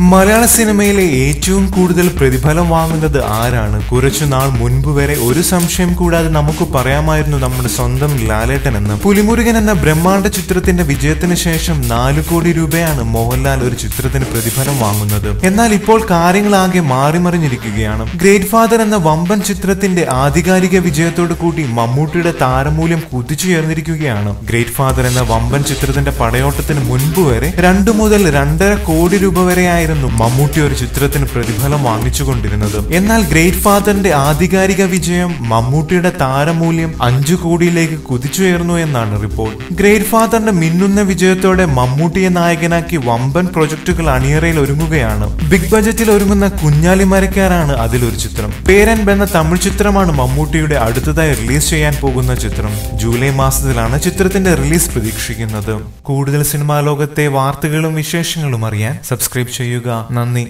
മലയാള സിനിമയിലെ ഏറ്റവും കൂടുതൽ പ്രതിഫലം വാങ്ങുന്നത് ആരാണ്? കുറച്ചു നാൾ മുൻപ് വരെ ഒരു സംശയം കൂടാതെ നമുക്ക് പറയാമായിരുന്നു നമ്മുടെ സ്വന്തം ലാലേട്ടൻ എന്ന്. പുലിമുരുകൻ എന്ന ബ്രഹ്മാണ്ഡ ചിത്രത്തിന്റെ വിജയത്തിന് ശേഷം നാലു കോടി രൂപയാണ് മോഹൻലാൽ ഒരു ചിത്രത്തിന് പ്രതിഫലം വാങ്ങുന്നത്. എന്നാൽ ഇപ്പോൾ കാര്യങ്ങളാകെ മാറിമറിഞ്ഞിരിക്കുകയാണ്. ഗ്രേറ്റ് ഫാദർ എന്ന വമ്പൻ ചിത്രത്തിന്റെ ആധികാരിക വിജയത്തോടു കൂടി മമ്മൂട്ടിയുടെ താരമൂല്യം കുതിച്ചുയർന്നിരിക്കുകയാണ്. ഗ്രേറ്റ് ഫാദർ എന്ന വമ്പൻ ചിത്രത്തിന്റെ പടയോട്ടത്തിന് മുൻപ് വരെ രണ്ടു മുതൽ രണ്ടര കോടി രൂപ വരെയായിരുന്നു മമ്മൂട്ടി ഒരു ചിത്രത്തിന് പ്രതിഫലം വാങ്ങിച്ചുകൊണ്ടിരുന്നത്. എന്നാൽ ഗ്രേറ്റ് ഫാദറിന്റെ ആധികാരിക വിജയം മമ്മൂട്ടിയുടെ താരമൂല്യം അഞ്ചു കോടിയിലേക്ക് കുതിച്ചുയർന്നു എന്നാണ് റിപ്പോർട്ട്. ഗ്രേറ്റ് ഫാദറിന്റെ മിന്നുന്ന വിജയത്തോടെ മമ്മൂട്ടിയെ നായകനാക്കി വമ്പൻ പ്രൊജക്ടുകൾ അണിയറയിൽ ഒരുങ്ങുകയാണ്. ബിഗ് ബജറ്റിൽ ഒരുങ്ങുന്ന കുഞ്ഞാലി മരക്കാരാണ് അതിലൊരു ചിത്രം. പേരൻ എന്ന തമിഴ് ചിത്രമാണ് മമ്മൂട്ടിയുടെ അടുത്തതായി റിലീസ് ചെയ്യാൻ പോകുന്ന ചിത്രം. ജൂലൈ മാസത്തിലാണ് ചിത്രത്തിന്റെ റിലീസ് പ്രതീക്ഷിക്കുന്നത്. കൂടുതൽ സിനിമാ ലോകത്തെ വാർത്തകളും വിശേഷങ്ങളും അറിയാൻ സബ്സ്ക്രൈബ് ചെയ്യുക. നന്ദി.